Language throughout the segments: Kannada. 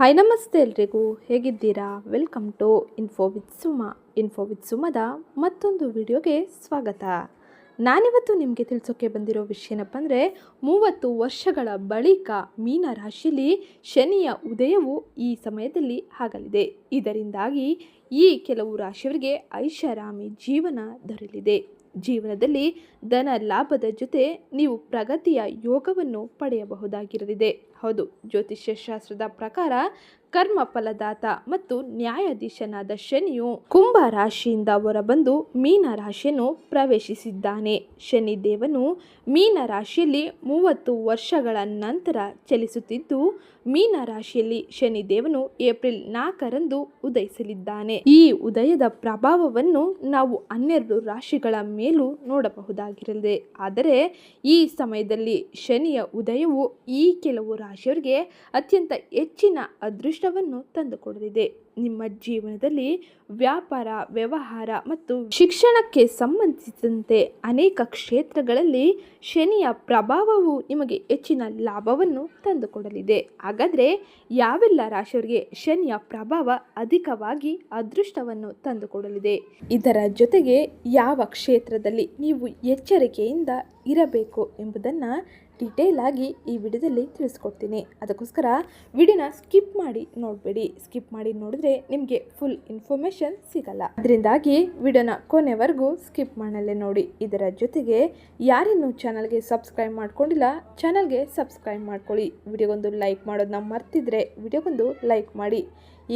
ಹಾಯ್ ನಮಸ್ತೆ ಎಲ್ರಿಗೂ. ಹೇಗಿದ್ದೀರಾ? Welcome to info with Suma info with ಸುಮದ ಮತ್ತೊಂದು ವಿಡಿಯೋಗೆ ಸ್ವಾಗತ. ನಾನಿವತ್ತು ನಿಮಗೆ ತಿಳಿಸೋಕೆ ಬಂದಿರೋ ವಿಷಯ ಏನಪ್ಪ ಅಂದರೆ ಮೂವತ್ತು ವರ್ಷಗಳ ಬಳಿಕ ಮೀನ ರಾಶಿಯಲ್ಲಿ ಶನಿಯ ಉದಯವು ಈ ಸಮಯದಲ್ಲಿ ಆಗಲಿದೆ. ಇದರಿಂದಾಗಿ ಈ ಕೆಲವು ರಾಶಿಯವರಿಗೆ ಐಷಾರಾಮಿ ಜೀವನ ದೊರೆಯಲಿದೆ. ಜೀವನದಲ್ಲಿ ಧನ ಲಾಭದ ಜೊತೆ ನೀವು ಪ್ರಗತಿಯ ಯೋಗವನ್ನು ಪಡೆಯಬಹುದಾಗಿರಲಿದೆ. ಹೌದು ಜ್ಯೋತಿಷ್ಯ ಶಾಸ್ತ್ರದ ಪ್ರಕಾರ ಕರ್ಮ ಫಲದಾತ ಮತ್ತು ನ್ಯಾಯಾಧೀಶನಾದ ಶನಿಯು ಕುಂಭ ರಾಶಿಯಿಂದ ಹೊರಬಂದು ಮೀನ ರಾಶಿಯನ್ನು ಪ್ರವೇಶಿಸಿದ್ದಾನೆ. ಶನಿ ದೇವನು ಮೀನ ರಾಶಿಯಲ್ಲಿ ಮೂವತ್ತು ವರ್ಷಗಳ ನಂತರ ಚಲಿಸುತ್ತಿದ್ದು, ಮೀನ ರಾಶಿಯಲ್ಲಿ ಶನಿ ದೇವನು ಏಪ್ರಿಲ್ ನಾಲ್ಕರಂದು ಉದಯಿಸಲಿದ್ದಾನೆ. ಈ ಉದಯದ ಪ್ರಭಾವವನ್ನು ನಾವು ಹನ್ನೆರಡು ರಾಶಿಗಳ ಮೇಲೂ ನೋಡಬಹುದಾಗಿರಲಿದೆ. ಆದರೆ, ಈ ಸಮಯದಲ್ಲಿ ಶನಿಯ ಉದಯವು ಈ ಕೆಲವು ರಾಶಿಯವರಿಗೆ ಅತ್ಯಂತ ಹೆಚ್ಚಿನ ಅದೃಷ್ಟವನ್ನು ತಂದುಕೊಡಲಿದೆ. ನಿಮ್ಮ ಜೀವನದಲ್ಲಿ ವ್ಯಾಪಾರ, ವ್ಯವಹಾರ ಮತ್ತು ಶಿಕ್ಷಣಕ್ಕೆ ಸಂಬಂಧಿಸಿದಂತೆ ಅನೇಕ ಕ್ಷೇತ್ರಗಳಲ್ಲಿ ಶನಿಯ ಪ್ರಭಾವವು ನಿಮಗೆ ಹೆಚ್ಚಿನ ಲಾಭವನ್ನು ತಂದುಕೊಡಲಿದೆ. ಹಾಗಾದರೆ ಯಾವೆಲ್ಲ ರಾಶಿಯವರಿಗೆ ಶನಿಯ ಪ್ರಭಾವ ಅಧಿಕವಾಗಿ ಅದೃಷ್ಟವನ್ನು ತಂದುಕೊಡಲಿದೆ? ಇದರ ಜೊತೆಗೆ ಯಾವ ಕ್ಷೇತ್ರದಲ್ಲಿ ನೀವು ಎಚ್ಚರಿಕೆಯಿಂದ ಇರಬೇಕು ಎಂಬುದನ್ನು ಡೀಟೇಲ್ ಆಗಿ ಈ ವಿಡಿಯೋದಲ್ಲಿ ತಿಳಿಸ್ಕೊಡ್ತೀನಿ. ಅದಕ್ಕೋಸ್ಕರ ವಿಡಿಯೋನ ಸ್ಕಿಪ್ ಮಾಡಿ ನೋಡಬೇಡಿ. ಸ್ಕಿಪ್ ಮಾಡಿ ನೋಡಿದ್ರೆ ನಿಮಗೆ ಫುಲ್ ಇನ್ಫಾರ್ಮೇಷನ್ ಸಿಗಲ್ಲ. ಅದರಿಂದಾಗಿ ವಿಡಿಯೋನ ಕೊನೆವರೆಗೂ ಸ್ಕಿಪ್ ಮಾಡಲ್ಲೇ ನೋಡಿ. ಇದರ ಜೊತೆಗೆ ಯಾರಿನ್ನೂ ಚಾನಲ್ಗೆ ಸಬ್ಸ್ಕ್ರೈಬ್ ಮಾಡ್ಕೊಂಡಿಲ್ಲ, ಚಾನಲ್ಗೆ ಸಬ್ಸ್ಕ್ರೈಬ್ ಮಾಡ್ಕೊಳ್ಳಿ. ವಿಡಿಯೋಗೊಂದು ಲೈಕ್ ಮಾಡೋದನ್ನ ಮರ್ತಿದ್ರೆ ವಿಡಿಯೋಗೊಂದು ಲೈಕ್ ಮಾಡಿ.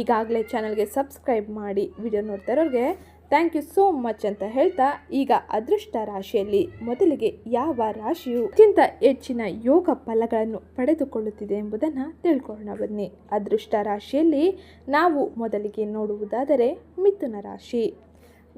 ಈಗಾಗಲೇ ಚಾನಲ್ಗೆ ಸಬ್ಸ್ಕ್ರೈಬ್ ಮಾಡಿ. ವಿಡಿಯೋ ನೋಡ್ತಾ ಇರೋರಿಗೆ ಥ್ಯಾಂಕ್ ಯು ಸೋ ಮಚ್ ಅಂತ ಹೇಳ್ತಾ ಈಗ ಅದೃಷ್ಟ ರಾಶಿಯಲ್ಲಿ ಮೊದಲಿಗೆ ಯಾವ ರಾಶಿಯು ಅತ್ಯಂತ ಹೆಚ್ಚಿನ ಯೋಗ ಫಲಗಳನ್ನು ಪಡೆದುಕೊಳ್ಳುತ್ತಿದೆ ಎಂಬುದನ್ನು ತಿಳ್ಕೊಳ್ಳೋಣ ಬನ್ನಿ. ಅದೃಷ್ಟ ರಾಶಿಯಲ್ಲಿ ನಾವು ಮೊದಲಿಗೆ ನೋಡುವುದಾದರೆ ಮಿಥುನ ರಾಶಿ.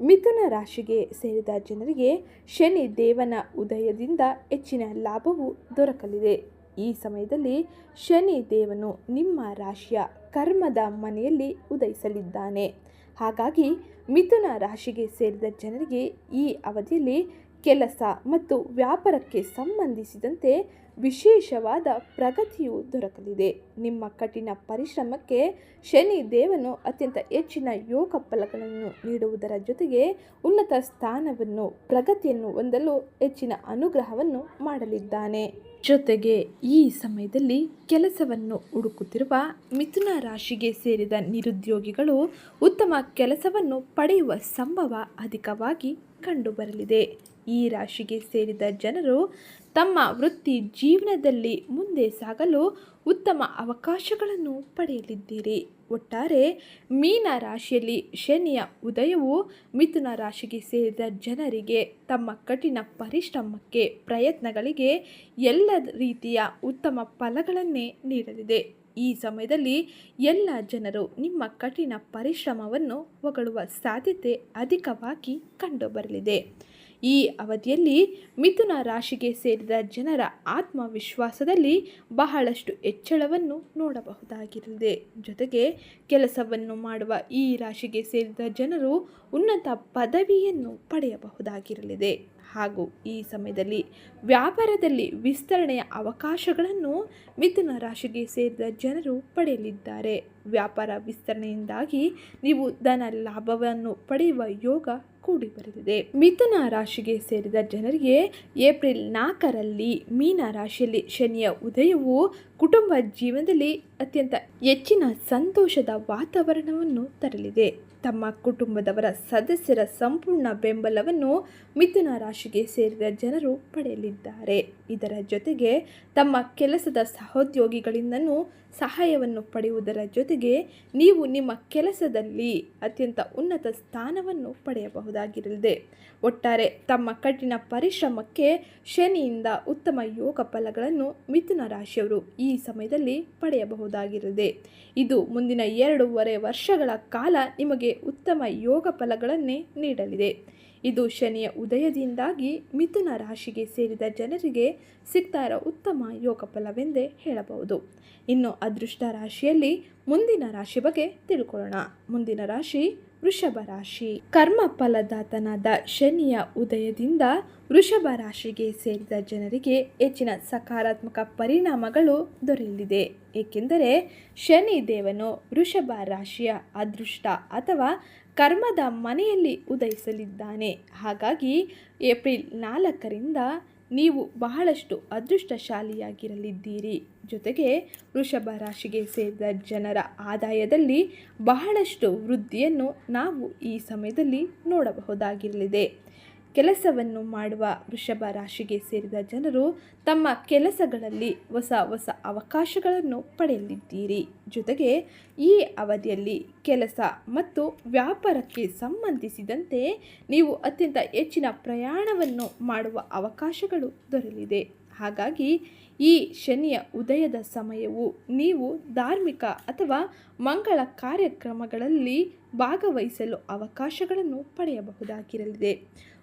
ಮಿಥುನ ರಾಶಿಗೆ ಸೇರಿದ ಜನರಿಗೆ ಶನಿ ದೇವನ ಉದಯದಿಂದ ಹೆಚ್ಚಿನ ಲಾಭವು ದೊರಕಲಿದೆ. ಈ ಸಮಯದಲ್ಲಿ ಶನಿ ದೇವನು ನಿಮ್ಮ ರಾಶಿಯ ಕರ್ಮದ ಮನೆಯಲ್ಲಿ ಉದಯಿಸಲಿದ್ದಾನೆ. ಹಾಗಾಗಿ ಮಿಥುನ ರಾಶಿಗೆ ಸೇರಿದ ಜನರಿಗೆ ಈ ಅವಧಿಯಲ್ಲಿ ಕೆಲಸ ಮತ್ತು ವ್ಯಾಪಾರಕ್ಕೆ ಸಂಬಂಧಿಸಿದಂತೆ ವಿಶೇಷವಾದ ಪ್ರಗತಿಯು ದೊರಕಲಿದೆ. ನಿಮ್ಮ ಕಠಿಣ ಪರಿಶ್ರಮಕ್ಕೆ ಶನಿ ದೇವನು ಅತ್ಯಂತ ಹೆಚ್ಚಿನ ಯೋಗ ಫಲಗಳನ್ನು ನೀಡುವುದರ ಜೊತೆಗೆ ಉನ್ನತ ಸ್ಥಾನವನ್ನು, ಪ್ರಗತಿಯನ್ನು ಹೊಂದಲು ಹೆಚ್ಚಿನ ಅನುಗ್ರಹವನ್ನು ಮಾಡಲಿದ್ದಾನೆ. ಜೊತೆಗೆ ಈ ಸಮಯದಲ್ಲಿ ಕೆಲಸವನ್ನು ಹುಡುಕುತ್ತಿರುವ ಮಿಥುನ ರಾಶಿಗೆ ಸೇರಿದ ನಿರುದ್ಯೋಗಿಗಳು ಉತ್ತಮ ಕೆಲಸವನ್ನು ಪಡೆಯುವ ಸಂಭವ ಅಧಿಕವಾಗಿ ಕಂಡುಬರಲಿದೆ. ಈ ರಾಶಿಗೆ ಸೇರಿದ ಜನರು ತಮ್ಮ ವೃತ್ತಿ ಜೀವನದಲ್ಲಿ ಮುಂದೆ ಸಾಗಲು ಉತ್ತಮ ಅವಕಾಶಗಳನ್ನು ಪಡೆಯಲಿದ್ದೀರಿ. ಒಟ್ಟಾರೆ, ಮೀನ ರಾಶಿಯಲ್ಲಿ ಶನಿಯ ಉದಯವು ಮಿಥುನ ರಾಶಿಗೆ ಸೇರಿದ ಜನರಿಗೆ ತಮ್ಮ ಕಠಿಣ ಪರಿಶ್ರಮಕ್ಕೆ, ಪ್ರಯತ್ನಗಳಿಗೆ ಎಲ್ಲ ರೀತಿಯ ಉತ್ತಮ ಫಲಗಳನ್ನೇ ನೀಡಲಿದೆ. ಈ ಸಮಯದಲ್ಲಿ ಎಲ್ಲ ಜನರು ನಿಮ್ಮ ಕಠಿಣ ಪರಿಶ್ರಮವನ್ನು ಹೊಗಳುವ ಸಾಧ್ಯತೆ ಅಧಿಕವಾಗಿ ಕಂಡುಬರಲಿದೆ. ಈ ಅವಧಿಯಲ್ಲಿ ಮಿಥುನ ರಾಶಿಗೆ ಸೇರಿದ ಜನರ ಆತ್ಮವಿಶ್ವಾಸದಲ್ಲಿ ಬಹಳಷ್ಟು ಹೆಚ್ಚಳವನ್ನು ನೋಡಬಹುದಾಗಿರಲಿದೆ ಜೊತೆಗೆ ಕೆಲಸವನ್ನು ಮಾಡುವ ಈ ರಾಶಿಗೆ ಸೇರಿದ ಜನರು ಉನ್ನತ ಪದವಿಯನ್ನು ಪಡೆಯಬಹುದಾಗಿರಲಿದೆ. ಹಾಗೂ ಈ ಸಮಯದಲ್ಲಿ ವ್ಯಾಪಾರದಲ್ಲಿ ವಿಸ್ತರಣೆಯ ಅವಕಾಶಗಳನ್ನು ಮಿಥುನ ರಾಶಿಗೆ ಸೇರಿದ ಜನರು ಪಡೆಯಲಿದ್ದಾರೆ. ವ್ಯಾಪಾರ ವಿಸ್ತರಣೆಯಿಂದಾಗಿ ನೀವು ಧನ ಲಾಭವನ್ನು ಪಡೆಯುವ ಯೋಗ ಕೂಡಿ ಬರಲಿದೆ. ಮಿಥುನ ರಾಶಿಗೆ ಸೇರಿದ ಜನರಿಗೆ ಏಪ್ರಿಲ್ ನಾಲ್ಕರಲ್ಲಿ ಮೀನ ರಾಶಿಯಲ್ಲಿ ಶನಿಯ ಉದಯವು ಕುಟುಂಬ ಜೀವನದಲ್ಲಿ ಅತ್ಯಂತ ಹೆಚ್ಚಿನ ಸಂತೋಷದ ವಾತಾವರಣವನ್ನು ತರಲಿದೆ. ತಮ್ಮ ಕುಟುಂಬದವರ ಸದಸ್ಯರ ಸಂಪೂರ್ಣ ಬೆಂಬಲವನ್ನು ಮಿಥುನ ರಾಶಿಗೆ ಸೇರಿದ ಜನರು ಪಡೆಯಲಿದ್ದಾರೆ. ಇದರ ಜೊತೆಗೆ ತಮ್ಮ ಕೆಲಸದ ಸಹೋದ್ಯೋಗಿಗಳಿಂದನೂ ಸಹಾಯವನ್ನು ಪಡೆಯುವುದರ ಜೊತೆಗೆ ನೀವು ನಿಮ್ಮ ಕೆಲಸದಲ್ಲಿ ಅತ್ಯಂತ ಉನ್ನತ ಸ್ಥಾನವನ್ನು ಪಡೆಯಬಹುದಾಗಿರಲಿದೆ. ಒಟ್ಟಾರೆ ತಮ್ಮ ಕಠಿಣ ಪರಿಶ್ರಮಕ್ಕೆ ಶನಿಯಿಂದ ಉತ್ತಮ ಯೋಗ ಫಲಗಳನ್ನು ಮಿಥುನ ರಾಶಿಯವರು ಈ ಸಮಯದಲ್ಲಿ ಪಡೆಯಬಹುದಾಗಿರಲಿದೆ. ಇದು ಮುಂದಿನ ಎರಡೂವರೆ ವರ್ಷಗಳ ಕಾಲ ನಿಮಗೆ ಉತ್ತಮ ಯೋಗ ಫಲಗಳನ್ನೇ ನೀಡಲಿದೆ. ಇದು ಶನಿಯ ಉದಯದಿಂದಾಗಿ ಮಿಥುನ ರಾಶಿಗೆ ಸೇರಿದ ಜನರಿಗೆ ಸಿಗ್ತಾ ಇರೋ ಉತ್ತಮ ಯೋಗ ಫಲವೆಂದೇ ಹೇಳಬಹುದು. ಇನ್ನು ಅದೃಷ್ಟ ರಾಶಿಯಲ್ಲಿ ಮುಂದಿನ ರಾಶಿ ಬಗ್ಗೆ ತಿಳ್ಕೊಳ್ಳೋಣ. ಮುಂದಿನ ರಾಶಿ ವೃಷಭ ರಾಶಿ. ಕರ್ಮ ಫಲದಾತನಾದ ಶನಿಯ ಉದಯದಿಂದ ವೃಷಭ ರಾಶಿಗೆ ಸೇರಿದ ಜನರಿಗೆ ಹೆಚ್ಚಿನ ಸಕಾರಾತ್ಮಕ ಪರಿಣಾಮಗಳು ದೊರೆಯಲಿದೆ. ಏಕೆಂದರೆ ಶನಿ ದೇವನು ವೃಷಭ ರಾಶಿಯ ಅದೃಷ್ಟ ಅಥವಾ ಕರ್ಮದ ಮನೆಯಲ್ಲಿ ಉದಯಿಸಲಿದ್ದಾನೆ. ಹಾಗಾಗಿ ಏಪ್ರಿಲ್ ನಾಲ್ಕರಿಂದ ನೀವು ಬಹಳಷ್ಟು ಅದೃಷ್ಟಶಾಲಿಯಾಗಿರಲಿದ್ದೀರಿ. ಜೊತೆಗೆ ವೃಷಭ ರಾಶಿಗೆ ಸೇರಿದ ಜನರ ಆದಾಯದಲ್ಲಿ ಬಹಳಷ್ಟು ವೃದ್ಧಿಯನ್ನು ನಾವು ಈ ಸಮಯದಲ್ಲಿ ನೋಡಬಹುದಾಗಿರಲಿದೆ. ಕೆಲಸವನ್ನು ಮಾಡುವ ವೃಷಭ ರಾಶಿಗೆ ಸೇರಿದ ಜನರು ತಮ್ಮ ಕೆಲಸಗಳಲ್ಲಿ ಹೊಸ ಹೊಸ ಅವಕಾಶಗಳನ್ನು ಪಡೆಯಲಿದ್ದೀರಿ. ಜೊತೆಗೆ ಈ ಅವಧಿಯಲ್ಲಿ ಕೆಲಸ ಮತ್ತು ವ್ಯಾಪಾರಕ್ಕೆ ಸಂಬಂಧಿಸಿದಂತೆ ನೀವು ಅತ್ಯಂತ ಹೆಚ್ಚಿನ ಪ್ರಯಾಣವನ್ನು ಮಾಡುವ ಅವಕಾಶಗಳು ದೊರೆಯಲಿದೆ. ಹಾಗಾಗಿ ಈ ಶನಿಯ ಉದಯದ ಸಮಯವು ನೀವು ಧಾರ್ಮಿಕ ಅಥವಾ ಮಂಗಳ ಕಾರ್ಯಕ್ರಮಗಳಲ್ಲಿ ಭಾಗವಹಿಸಲು ಅವಕಾಶಗಳನ್ನು ಪಡೆಯಬಹುದಾಗಿರಲಿದೆ.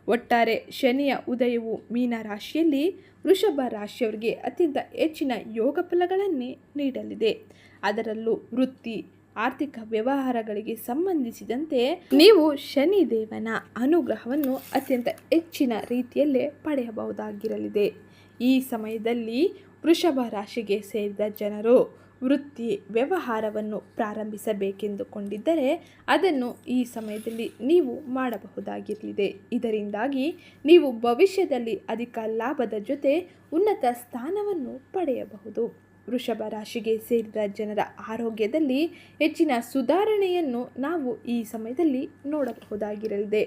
ಒಟ್ಟಾರೆ ಶನಿಯ ಉದಯವು ಮೀನ ರಾಶಿಯಲ್ಲಿ ವೃಷಭ ರಾಶಿಯವರಿಗೆ ಅತ್ಯಂತ ಹೆಚ್ಚಿನ ಯೋಗ ಫಲಗಳನ್ನೇ ನೀಡಲಿದೆ. ಅದರಲ್ಲೂ ವೃತ್ತಿ, ಆರ್ಥಿಕ ವ್ಯವಹಾರಗಳಿಗೆ ಸಂಬಂಧಿಸಿದಂತೆ ನೀವು ಶನಿ ದೇವನ ಅನುಗ್ರಹವನ್ನು ಅತ್ಯಂತ ಹೆಚ್ಚಿನ ರೀತಿಯಲ್ಲೇ ಪಡೆಯಬಹುದಾಗಿರಲಿದೆ. ಈ ಸಮಯದಲ್ಲಿ ವೃಷಭ ರಾಶಿಗೆ ಸೇರಿದ ಜನರು ವೃತ್ತಿ ವ್ಯವಹಾರವನ್ನು ಪ್ರಾರಂಭಿಸಬೇಕೆಂದುಕೊಂಡಿದ್ದರೆ ಅದನ್ನು ಈ ಸಮಯದಲ್ಲಿ ನೀವು ಮಾಡಬಹುದಾಗಿರಲಿದೆ. ಇದರಿಂದಾಗಿ ನೀವು ಭವಿಷ್ಯದಲ್ಲಿ ಅಧಿಕ ಲಾಭದ ಜೊತೆ ಉನ್ನತ ಸ್ಥಾನವನ್ನು ಪಡೆಯಬಹುದು. ವೃಷಭ ರಾಶಿಗೆ ಸೇರಿದ ಜನರ ಆರೋಗ್ಯದಲ್ಲಿ ಹೆಚ್ಚಿನ ಸುಧಾರಣೆಯನ್ನು ನಾವು ಈ ಸಮಯದಲ್ಲಿ ನೋಡಬಹುದಾಗಿರಲಿದೆ.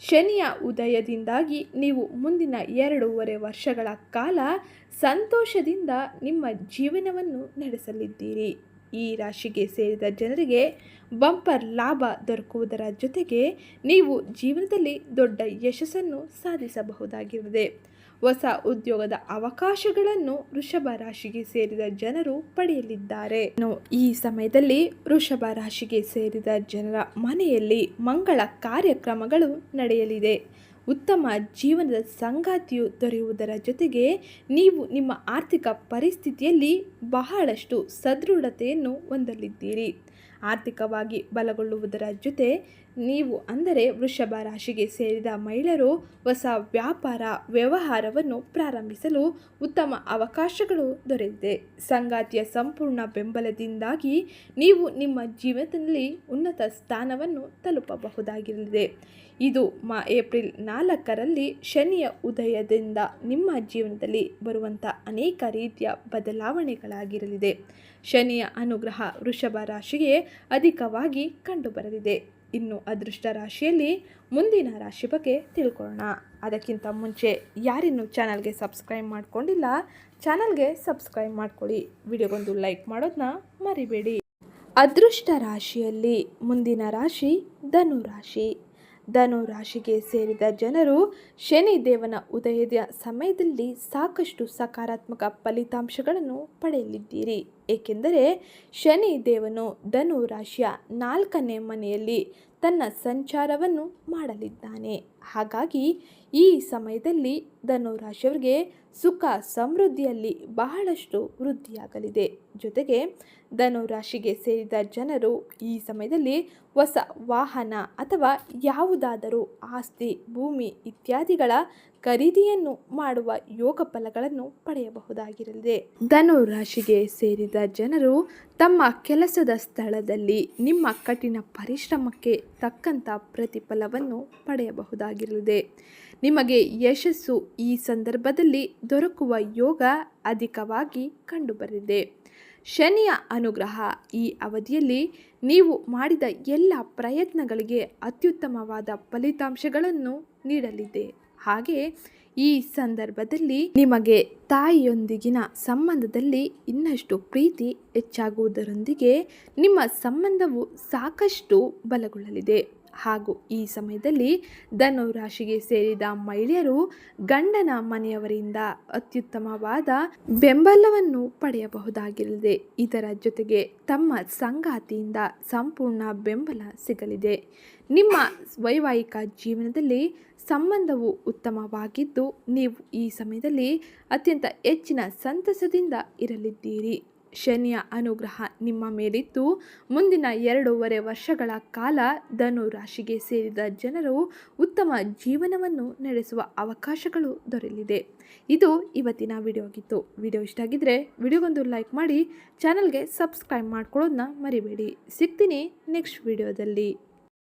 ಶನಿಯ ಉದಯದಿಂದಾಗಿ ನೀವು ಮುಂದಿನ ಎರಡೂವರೆ ವರ್ಷಗಳ ಕಾಲ ಸಂತೋಷದಿಂದ ನಿಮ್ಮ ಜೀವನವನ್ನು ನಡೆಸಲಿದ್ದೀರಿ. ಈ ರಾಶಿಗೆ ಸೇರಿದ ಜನರಿಗೆ ಬಂಪರ್ ಲಾಭ ದೊರಕುವುದರ ಜೊತೆಗೆ ನೀವು ಜೀವನದಲ್ಲಿ ದೊಡ್ಡ ಯಶಸ್ಸನ್ನು ಸಾಧಿಸಬಹುದಾಗಿರುತ್ತದೆ. ಹೊಸ ಉದ್ಯೋಗದ ಅವಕಾಶಗಳನ್ನು ವೃಷಭ ರಾಶಿಗೆ ಸೇರಿದ ಜನರು ಪಡೆಯಲಿದ್ದಾರೆ. ಈ ಸಮಯದಲ್ಲಿ ವೃಷಭ ರಾಶಿಗೆ ಸೇರಿದ ಜನರ ಮನೆಯಲ್ಲಿ ಮಂಗಳ ಕಾರ್ಯಕ್ರಮಗಳು ನಡೆಯಲಿದೆ. ಉತ್ತಮ ಜೀವನದ ಸಂಗಾತಿಯು ದೊರೆಯುವುದರ ಜೊತೆಗೆ ನೀವು ನಿಮ್ಮ ಆರ್ಥಿಕ ಪರಿಸ್ಥಿತಿಯಲ್ಲಿ ಬಹಳಷ್ಟು ಸದೃಢತೆಯನ್ನು ಹೊಂದಲಿದ್ದೀರಿ. ಆರ್ಥಿಕವಾಗಿ ಬಲಗೊಳ್ಳುವುದರ ಜೊತೆ ನೀವು ಅಂದರೆ ವೃಷಭ ರಾಶಿಗೆ ಸೇರಿದ ಮಹಿಳೆಯರು ಹೊಸ ವ್ಯಾಪಾರ ವ್ಯವಹಾರವನ್ನು ಪ್ರಾರಂಭಿಸಲು ಉತ್ತಮ ಅವಕಾಶಗಳು ದೊರೆತಿದೆ. ಸಂಗಾತಿಯ ಸಂಪೂರ್ಣ ಬೆಂಬಲದಿಂದಾಗಿ ನೀವು ನಿಮ್ಮ ಜೀವನದಲ್ಲಿ ಉನ್ನತ ಸ್ಥಾನವನ್ನು ತಲುಪಬಹುದಾಗಿರಲಿದೆ. ಇದು ಮಾ ಏಪ್ರಿಲ್ ನಾಲ್ಕರಲ್ಲಿ ಶನಿಯ ಉದಯದಿಂದ ನಿಮ್ಮ ಜೀವನದಲ್ಲಿ ಬರುವಂಥ ಅನೇಕ ರೀತಿಯ ಬದಲಾವಣೆಗಳಾಗಿರಲಿದೆ. ಶನಿಯ ಅನುಗ್ರಹ ವೃಷಭ ರಾಶಿಗೆ ಅಧಿಕವಾಗಿ ಕಂಡುಬರಲಿದೆ. ಇನ್ನು ಅದೃಷ್ಟ ರಾಶಿಯಲ್ಲಿ ಮುಂದಿನ ರಾಶಿ ಬಗ್ಗೆ ತಿಳ್ಕೊಳ್ಳೋಣ. ಅದಕ್ಕಿಂತ ಮುಂಚೆ ಯಾರಿನ್ನೂ ಚಾನಲ್ಗೆ ಸಬ್ಸ್ಕ್ರೈಬ್ ಮಾಡ್ಕೊಂಡಿಲ್ಲ, ಚಾನಲ್ಗೆ ಸಬ್ಸ್ಕ್ರೈಬ್ ಮಾಡ್ಕೊಳ್ಳಿ. ವಿಡಿಯೋಗೊಂದು ಲೈಕ್ ಮಾಡೋದನ್ನ ಮರಿಬೇಡಿ. ಅದೃಷ್ಟ ರಾಶಿಯಲ್ಲಿ ಮುಂದಿನ ರಾಶಿ ಧನು ರಾಶಿ. ಧನು ರಾಶಿಗೆ ಸೇರಿದ ಜನರು ಶನಿ ದೇವನ ಉದಯದ ಸಮಯದಲ್ಲಿ ಸಾಕಷ್ಟು ಸಕಾರಾತ್ಮಕ ಫಲಿತಾಂಶಗಳನ್ನು ಪಡೆಯಲಿದ್ದೀರಿ. ಏಕೆಂದರೆ ಶನಿ ದೇವನು ಧನು ರಾಶಿಯ ನಾಲ್ಕನೇ ಮನೆಯಲ್ಲಿ ತನ್ನ ಸಂಚಾರವನ್ನು ಮಾಡಲಿದ್ದಾನೆ. ಹಾಗಾಗಿ ಈ ಸಮಯದಲ್ಲಿ ಧನು ರಾಶಿಯವರಿಗೆ ಸುಖ ಸಮೃದ್ಧಿಯಲ್ಲಿ ಬಹಳಷ್ಟು ವೃದ್ಧಿಯಾಗಲಿದೆ. ಜೊತೆಗೆ ಧನು ರಾಶಿಗೆ ಸೇರಿದ ಜನರು ಈ ಸಮಯದಲ್ಲಿ ಹೊಸ ವಾಹನ ಅಥವಾ ಯಾವುದಾದರೂ ಆಸ್ತಿ, ಭೂಮಿ ಇತ್ಯಾದಿಗಳ ಖರೀದಿಯನ್ನು ಮಾಡುವ ಯೋಗ ಫಲಗಳನ್ನು ಪಡೆಯಬಹುದಾಗಿರಲಿದೆ. ಧನು ರಾಶಿಗೆ ಸೇರಿದ ಜನರು ತಮ್ಮ ಕೆಲಸದ ಸ್ಥಳದಲ್ಲಿ ನಿಮ್ಮ ಕಠಿಣ ಪರಿಶ್ರಮಕ್ಕೆ ತಕ್ಕಂಥ ಪ್ರತಿಫಲವನ್ನು ಪಡೆಯಬಹುದಾಗಿರಲಿದೆ. ನಿಮಗೆ ಯಶಸ್ಸು ಈ ಸಂದರ್ಭದಲ್ಲಿ ದೊರಕುವ ಯೋಗ ಅಧಿಕವಾಗಿ ಕಂಡುಬರಿದೆ ಶನಿಯ ಅನುಗ್ರಹ ಈ ಅವಧಿಯಲ್ಲಿ ನೀವು ಮಾಡಿದ ಎಲ್ಲ ಪ್ರಯತ್ನಗಳಿಗೆ ಅತ್ಯುತ್ತಮವಾದ ಫಲಿತಾಂಶಗಳನ್ನು ನೀಡಲಿದೆ. ಹಾಗೆ ಈ ಸಂದರ್ಭದಲ್ಲಿ ನಿಮಗೆ ತಾಯಿಯೊಂದಿಗಿನ ಸಂಬಂಧದಲ್ಲಿ ಇನ್ನಷ್ಟು ಪ್ರೀತಿ ಹೆಚ್ಚಾಗುವುದರೊಂದಿಗೆ ನಿಮ್ಮ ಸಂಬಂಧವು ಸಾಕಷ್ಟು ಬಲಗೊಳ್ಳಲಿದೆ. ಹಾಗೂ ಈ ಸಮಯದಲ್ಲಿ ಧನುರಾಶಿಗೆ ಸೇರಿದ ಮಹಿಳೆಯರು ಗಂಡನ ಮನೆಯವರಿಂದ ಅತ್ಯುತ್ತಮವಾದ ಬೆಂಬಲವನ್ನು ಪಡೆಯಬಹುದಾಗಿರಲಿದೆ. ಇದರ ಜೊತೆಗೆ ತಮ್ಮ ಸಂಗಾತಿಯಿಂದ ಸಂಪೂರ್ಣ ಬೆಂಬಲ ಸಿಗಲಿದೆ. ನಿಮ್ಮ ವೈವಾಹಿಕ ಜೀವನದಲ್ಲಿ ಸಂಬಂಧವು ಉತ್ತಮವಾಗಿದ್ದು, ನೀವು ಈ ಸಮಯದಲ್ಲಿ ಅತ್ಯಂತ ಹೆಚ್ಚಿನ ಸಂತಸದಿಂದ ಇರಲಿದ್ದೀರಿ. ಶನಿಯ ಅನುಗ್ರಹ ನಿಮ್ಮ ಮೇಲಿದ್ದು ಮುಂದಿನ ಎರಡೂವರೆ ವರ್ಷಗಳ ಕಾಲ ಧನು ರಾಶಿಗೆ ಸೇರಿದ ಜನರು ಉತ್ತಮ ಜೀವನವನ್ನು ನಡೆಸುವ ಅವಕಾಶಗಳು ದೊರೆಯಲಿದೆ. ಇದು ಇವತ್ತಿನ ವಿಡಿಯೋ ಆಗಿತ್ತು ವಿಡಿಯೋ ಇಷ್ಟ ಆಗಿದ್ದರೆ ವಿಡಿಯೋಗೊಂದು ಲೈಕ್ ಮಾಡಿ, ಚಾನಲ್ಗೆ ಸಬ್ಸ್ಕ್ರೈಬ್ ಮಾಡ್ಕೊಳ್ಳೋದನ್ನ ಮರಿಬೇಡಿ. ಸಿಗ್ತೀನಿ ನೆಕ್ಸ್ಟ್ ವಿಡಿಯೋದಲ್ಲಿ.